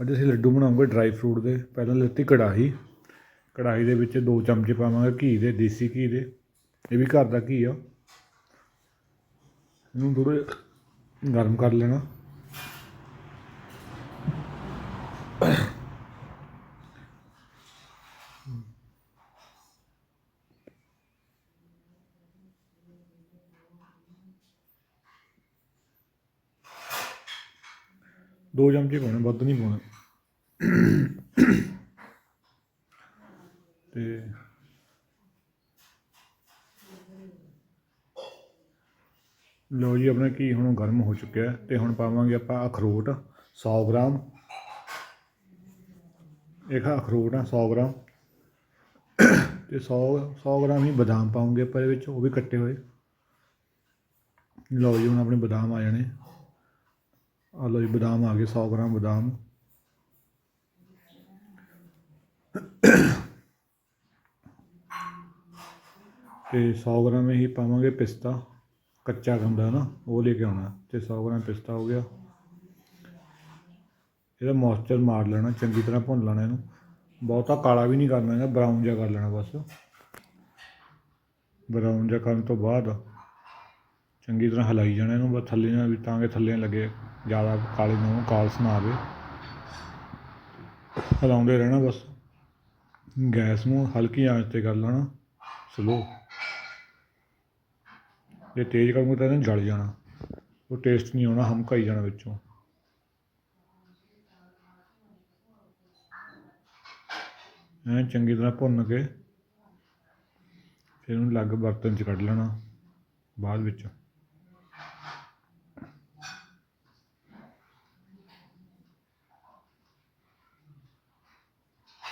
ਅੱਜ ਅਸੀਂ ਲੱਡੂ ਬਣਾਉਂਗੇ dry fruit ਦੇ। ਪਹਿਲਾਂ ਲਿੱਤੀ ਕੜਾਹੀ। ਕੜਾਹੀ ਦੇ ਵਿੱਚ ਦੋ ਚਮਚੇ ਪਾਵਾਂਗੇ ਘੀ ਦੇ, ਦੇਸੀ ਘੀ ਦੇ। ਇਹ ਵੀ ਘਰ ਦਾ ਘੀ ਆ। ਇਹਨੂੰ ਥੋੜ੍ਹਾ ਜਿਹਾ ਗਰਮ ਕਰ ਲੈਣਾ। ਦੋ ਚਮਚੇ ਪਾਉਣੇ, ਵੱਧ ਨਹੀਂ ਪਾਉਣਾ। ਤੇ ਲੋ ਜੀ, ਆਪਣਾ ਘੀ ਹੁਣ ਗਰਮ ਹੋ ਚੁੱਕਿਆ ਹੈ ਤੇ ਹੁਣ ਪਾਵਾਂਗੇ ਆਪਾਂ ਅਖਰੋਟ 100 ਗ੍ਰਾਮ। ਇੱਕ ਅਖਰੋਟ ਆ 100 ਗ੍ਰਾਮ। ਤੇ 100 100 ਗ੍ਰਾਮ ਹੀ ਬਦਾਮ ਪਾਉਂਗੇ ਆਪਾਂ ਇਹਦੇ ਵਿੱਚ, ਉਹ ਵੀ ਕੱਟੇ ਹੋਏ। ਲਓ ਜੀ, ਹੁਣ ਆਪਣੇ ਬਦਾਮ ਆ ਜਾਣੇ। ਆ ਲਓ ਜੀ, ਬਦਾਮ ਆ ਗਏ 100 ਗ੍ਰਾਮ ਬਦਾਮ। ਤੇ 100 ਗ੍ਰਾਮ ਹੀ ਪਾਵਾਂਗੇ ਪਿਸਤਾ, ਕੱਚਾ ਹੁੰਦਾ ਨਾ, ਉਹ ਲੈ ਕੇ ਆਉਣਾ। ਤੇ 100 ਗ੍ਰਾਮ ਪਿਸਤਾ ਹੋ ਗਿਆ। ਇਹਦਾ ਮੋਇਸਚਰ ਮਾਰ ਲੈਣਾ, ਚੰਗੀ ਤਰ੍ਹਾਂ ਭੁੰਨ ਲੈਣਾ ਇਹਨੂੰ। ਬਹੁਤਾ ਕਾਲਾ ਵੀ ਨਹੀਂ ਕਰਨਾ ਹੈਗਾ ਬਰਾਊਨ ਜਿਹਾ ਕਰ ਲੈਣਾ ਬਸ। ਬਰਾਊਨ ਜਿਹਾ ਕਰਨ ਤੋਂ ਬਾਅਦ ਚੰਗੀ ਤਰ੍ਹਾਂ ਹਿਲਾਈ ਜਾਣਾ ਇਹਨੂੰ, ਬਸ ਥੱਲੇ ਨਾ ਵੀ ਤਾਂ ਕਿ ਥੱਲੇ ਲੱਗੇ, ਜ਼ਿਆਦਾ ਕਾਲੇ ਨੂੰ ਕਾਲਸ ਨਾ ਆਵੇ ਹਿਲਾਉਂਦੇ ਰਹਿਣਾ ਬਸ। ਗੈਸ ਨੂੰ ਹਲਕੀ ਆਂਚ ਤੇ ਕਰ ਲੈਣਾ ਸਲੋ ਜੇ ਤੇਜ਼ ਕਰੂੰਗੇ ਤਾਂ ਇਹਨੇ ਜਲ ਜਾਣਾ। ਉਹ ਟੇਸਟ ਨਹੀਂ ਆਉਣਾ, ਹਮਕਾਈ ਜਾਣਾ ਵਿੱਚੋਂ। ਐਂ ਚੰਗੀ ਤਰ੍ਹਾਂ ਭੁੰਨ ਕੇ, ਫਿਰ ਉਹਨੂੰ ਅਲੱਗ ਬਰਤਨ 'ਚ ਕੱਢ ਲੈਣਾ, ਬਾਅਦ ਵਿੱਚ।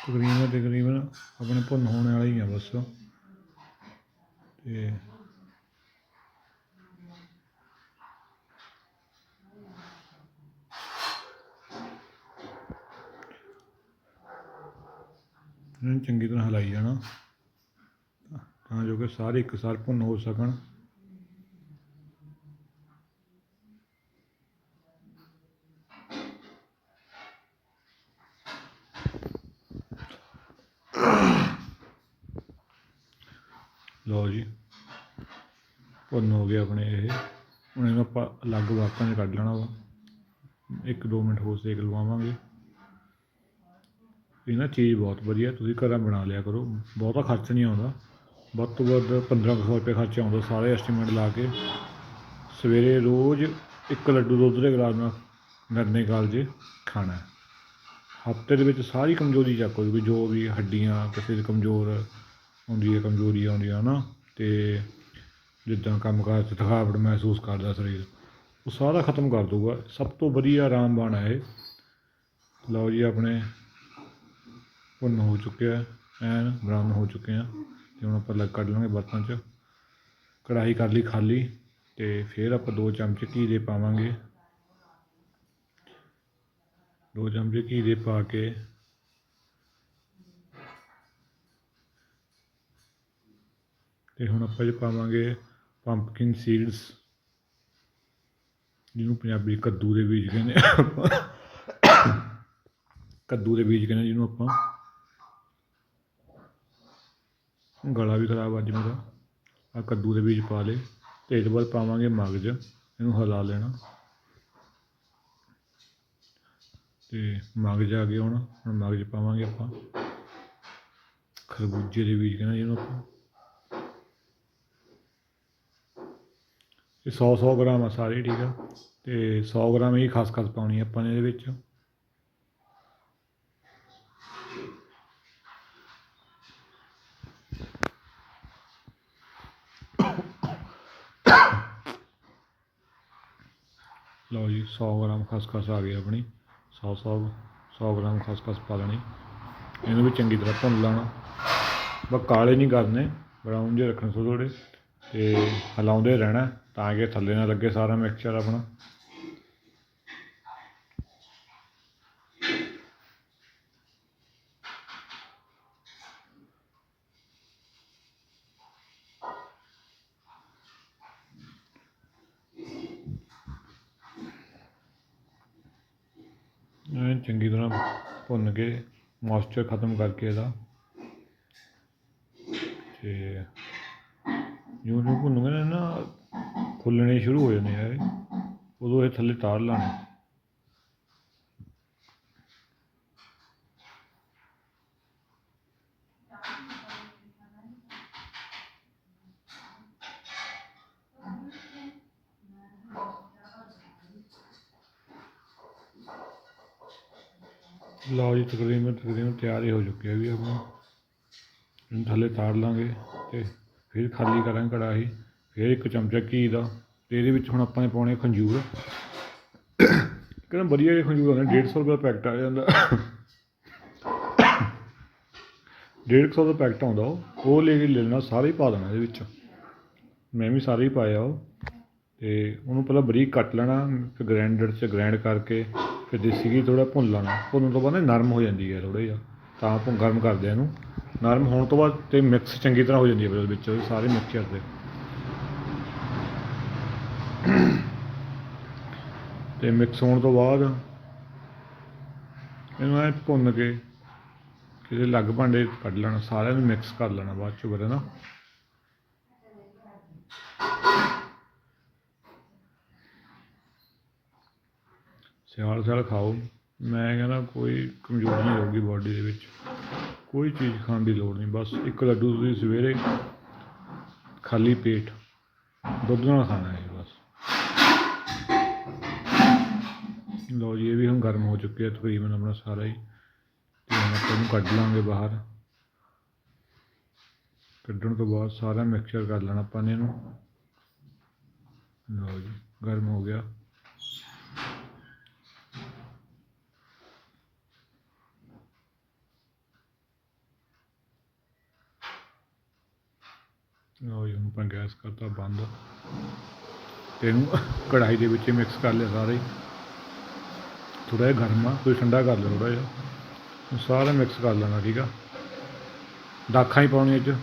ਤਕਰੀਬਨ ਤਕਰੀਬਨ ਆਪਣੇ ਭੁੰਨ ਹੋਣ ਵਾਲਾ ਹੀ ਆ ਬਸ। ਤੇ ਇਹਨੂੰ ਚੰਗੀ ਤਰ੍ਹਾਂ ਹਿਲਾਈ ਜਾਣਾ ਤਾਂ ਜੋ ਕਿ ਸਾਰੇ ਇੱਕ ਸਾਰ ਭੁੰਨ ਹੋ ਸਕਣ। ਲਓ ਜੀ। ਭੁੰਨ ਹੋ ਗਏ ਆਪਣੇ ਇਹ। ਹੁਣ ਇਹਨੂੰ ਆਪਾਂ ਅਲੱਗ ਬਰਤਨ 'ਚ ਕੱਢ ਲੈਣਾ ਵਾ। ਇੱਕ ਦੋ ਮਿੰਟ ਹੋਰ ਸੇਕ ਲਵਾਵਾਂਗੇ। ਇਹ ਨਾ ਚੀਜ਼ ਬਹੁਤ ਵਧੀਆ, ਤੁਸੀਂ ਘਰਾਂ ਬਣਾ ਲਿਆ ਕਰੋ। ਬਹੁਤਾ ਖਰਚ ਨਹੀਂ ਆਉਂਦਾ। ਵੱਧ ਤੋਂ ਵੱਧ 1500 ਰੁਪਏ ਖਰਚ ਆਉਂਦਾ ਸਾਰੇ ਐਸਟੀਮੇਟ ਲਾ ਕੇ। ਸਵੇਰੇ ਰੋਜ਼ ਇੱਕ ਲੱਡੂ ਦੁੱਧ ਦੇ ਗਲਾਸ ਨਾਲ ਗਰਨੇ ਕਾਲਜੇ ਖਾਣਾ। ਹਫ਼ਤੇ ਦੇ ਵਿੱਚ ਸਾਰੀ ਕਮਜ਼ੋਰੀ ਚੱਕ ਹੋ ਜੂਗੀ ਜੋ ਵੀ ਹੱਡੀਆਂ, ਕਿਸੇ ਦੇ ਕਮਜ਼ੋਰ ਹੁੰਦੀ ਹੈ ਕਮਜ਼ੋਰੀ ਆਉਂਦੀ ਆ ਨਾ ਤੇ ਜਿੱਦਾਂ ਕੰਮਕਾਰ 'ਚ ਥਕਾਵਟ ਮਹਿਸੂਸ ਕਰਦਾ ਸਰੀਰ, ਉਹ ਸਾਰਾ ਖਤਮ ਕਰ ਦੂਗਾ ਸਭ ਤੋਂ ਵਧੀਆ ਆਰਾਮਬਾਨ ਹੈ ਇਹ। ਲਓ ਜੀ, ਆਪਣੇ ਭੁੰਨ ਹੋ ਚੁੱਕਿਆ, ਐਨ ਬਰਾਊਨ ਹੋ ਚੁੱਕੇ ਆ। ਤੇ ਹੁਣ ਆਪਾਂ ਲੱਗ ਕੱਢ ਲਾਂਗੇ ਬਰਤਨ 'ਚ। ਕੜਾਹੀ ਕਰ ਲਈ ਖਾਲੀ, ਤੇ ਫਿਰ ਆਪਾਂ ਦੋ ਚਮਚ ਘੀ ਦੇ ਪਾਵਾਂਗੇ। ਦੋ ਚਮਚ ਘੀ ਦੇ ਪਾ ਕੇ ਤੇ ਹੁਣ ਆਪਾਂ ਜੇ ਪਾਵਾਂਗੇ ਪੰਪਕਿਨ ਸੀਡਸ ਜਿਹਨੂੰ ਪੰਜਾਬੀ ਕੱਦੂ ਦੇ ਬੀਜ ਕਹਿੰਦੇ ਆਪਾਂ। ਕੱਦੂ ਦੇ ਬੀਜ ਕਹਿੰਦੇ ਜਿਹਨੂੰ ਆਪਾਂ। ਗਲਾ ਵੀ ਖਰਾਬ ਅੱਜ ਮੇਰਾ। ਆ ਕੱਦੂ ਦੇ ਬੀਜ ਪਾ ਲਏ। ਤੇ ਇਹਦੇ ਬਾਅਦ ਪਾਵਾਂਗੇ ਮਗਜ, ਇਹਨੂੰ ਹਿਲਾ ਲੈਣਾ। ਤੇ ਮਗਜ ਆ ਗਏ ਹੁਣ। ਹੁਣ ਮਗਜ ਪਾਵਾਂਗੇ ਆਪਾਂ। ਖਰਬੂਜੇ ਦੇ ਬੀਜ ਕਹਿੰਦੇ ਜਿਹਨੂੰ ਆਪਾਂ। ਇਹ 100 100 ਗ੍ਰਾਮ ਆ ਸਾਰੇ, ਠੀਕ ਆ? ਤੇ 100 ਗ੍ਰਾਮ ਹੀ ਖਸਖਸ ਪਾਉਣੀ ਆਪਾਂ ਨੇ ਇਹਦੇ ਵਿੱਚ। ਲਓ ਜੀ 100 ਗ੍ਰਾਮ ਖਸਖਸ ਆ ਗਈ ਆਪਣੀ। 100 100 100 ਗ੍ਰਾਮ ਖਸਖਸ ਪਾ ਲੈਣੀ। ਇਹਨੂੰ ਵੀ ਚੰਗੀ ਤਰ੍ਹਾਂ ਭੁੰਨ ਲੈਣਾ। ਬਸ ਕਾਲੇ ਨਹੀਂ ਕਰਨੇ ਬਰਾਊਨ ਜਿਹੇ ਰੱਖਣੇ ਥੋੜ੍ਹੇ। ਤੇ ਹਿਲਾਉਂਦੇ ਰਹਿਣਾ ਤਾਂ ਕਿ ਥੱਲੇ ਨਾ ਲੱਗੇ ਸਾਰਾ ਮਿਕਸਚਰ ਆਪਣਾ। ਐਨ ਚੰਗੀ ਤਰ੍ਹਾਂ ਭੁੰਨ ਕੇ ਮੋਇਸਚਰ ਖਤਮ ਕਰਕੇ ਇਹਦਾ। ਤੇ ਜਿਉਂ ਜਿਉਂ ਭੁੰਨੂਗੇ ਨਾ ਨਾ ਫੁੱਲਣੇ ਸ਼ੁਰੂ ਹੋ ਜਾਂਦੇ ਆ ਇਹ। ਉਦੋਂ ਇਹ ਥੱਲੇ ਤਾਰ ਲਾਣੇ ਲਓ ਜੀ ਤਕਰੀਬਨ ਤਕਰੀਬਨ ਤਿਆਰ ਹੀ ਹੋ ਚੁੱਕਿਆ ਵੀ ਆਪਣਾ। ਇਹਨੂੰ ਥੱਲੇ ਤਾਰ ਲਾਂਗੇ ਤੇ ਫਿਰ ਖਾਲੀ ਕਰਾਂਗੇ ਕੜਾਹੀ ਫਿਰ ਇੱਕ ਚਮਚਾ ਘੀ ਦਾ, ਤੇ ਇਹਦੇ ਵਿੱਚ ਹੁਣ ਆਪਾਂ ਨੇ ਪਾਉਣੇ ਖੰਜੂਰ। ਕਹਿੰਦਾ ਵਧੀਆ ਜਿਹੇ ਖੰਜੂਰ ਆਉਂਦੇ 150 ਰੁਪਏ ਦਾ ਪੈਕਟ ਆ ਜਾਂਦਾ। 150 ਦਾ ਪੈਕਟ ਆਉਂਦਾ ਉਹ ਉਹ ਲੈ ਕੇ ਲੈ ਲੈਣਾ, ਸਾਰੇ ਹੀ ਪਾ ਦੇਣਾ ਇਹਦੇ ਵਿੱਚ। ਮੈਂ ਵੀ ਸਾਰੇ ਹੀ ਪਾਇਆ ਉਹ। ਤੇ ਉਹਨੂੰ ਪਹਿਲਾਂ ਬਰੀਕ ਕੱਟ ਲੈਣਾ, ਫਿਰ ਗ੍ਰਾਈਂਡਰ 'ਚ ਗ੍ਰਾਈਂਡ ਕਰਕੇ, ਫਿਰ ਦੇਸੀ ਘੀ ਥੋੜਾ ਭੁੰਨ ਲੈਣਾ। ਭੁੰਨਣ ਤੋਂ ਬਾਅਦ ਨਾ ਨਰਮ ਹੋ ਜਾਂਦੀ ਹੈ ਥੋੜ੍ਹਾ ਜਿਹਾ, ਤਾਂ ਆਪਾਂ ਗਰਮ ਕਰਦੇ ਆ ਇਹਨੂੰ। ਨਰਮ ਹੋਣ ਤੋਂ ਬਾਅਦ ਤੇ ਮਿਕਸ ਚੰਗੀ ਤਰ੍ਹਾਂ ਹੋ ਜਾਂਦੀ ਹੈ ਫਿਰ ਉਹਦੇ ਵਿੱਚ ਉਹਦੇ ਸਾਰੇ ਮਿਕਸਚਰ ਦੇ। ਤੇ ਮਿਕਸ ਹੋਣ ਤੋਂ ਬਾਅਦ ਇਹਨੂੰ ਐ ਭੁੰਨ ਕੇ ਕਿਸੇ ਅਲੱਗ ਭਾਂਡੇ ਕੱਢ ਲੈਣਾ, ਸਾਰਿਆਂ ਨੂੰ ਮਿਕਸ ਕਰ ਲੈਣਾ ਬਾਅਦ ਚੋਂ ਫਿਰ ਨਾ। ਸਿਆਲ ਸਿਆਲ ਖਾਓ। ਮੈਂ ਕਹਿੰਦਾ ਕੋਈ ਕਮਜ਼ੋਰੀ ਨਹੀਂ ਹੋਊਗੀ ਬਾਡੀ ਦੇ ਵਿੱਚ। ਕੋਈ ਚੀਜ਼ ਖਾਣ ਦੀ ਲੋੜ ਨਹੀਂ, ਬਸ ਇੱਕ ਲੱਡੂ ਤੁਸੀਂ ਸਵੇਰੇ ਖਾਲੀ ਪੇਟ ਦੁੱਧ ਨਾਲ ਖਾਣਾ ਹੈ ਬਸ। ਲਓ ਜੀ, ਇਹ ਵੀ ਹੁਣ ਗਰਮ ਹੋ ਚੁੱਕਿਆ, ਤਕਰੀਬਨ ਆਪਣਾ ਸਾਰਾ ਹੀ। ਤੇ ਹੁਣ ਆਪਾਂ ਇਹਨੂੰ ਕੱਢ ਲਾਂਗੇ ਬਾਹਰ। ਕੱਢਣ ਤੋਂ ਬਾਅਦ ਸਾਰਾ ਮਿਕਸਚਰ ਕਰ ਲੈਣਾ ਆਪਾਂ ਨੇ ਇਹਨੂੰ। ਲਓ ਜੀ, ਗਰਮ ਹੋ ਗਿਆ। ਲਓ ਜੀ, ਹੁਣ ਆਪਾਂ ਗੈਸ ਕਰਤਾ ਬੰਦ। ਤੇ ਇਹਨੂੰ ਕੜਾਈ ਦੇ ਵਿੱਚ ਮਿਕਸ ਕਰ ਲਿਆ ਸਾਰੇ। ਥੋੜਾ ਜਿਹਾ ਗਰਮ ਆ, ਤੁਸੀਂ ਠੰਡਾ ਕਰ ਲਿਆ ਥੋੜਾ ਜਿਹਾ। ਸਾਰਾ ਮਿਕਸ ਕਰ ਲੈਣਾ, ਠੀਕ ਆ? ਦਾਖਾਂ ਹੀ ਪਾਉਣੀਆਂ ਇਹ 'ਚ।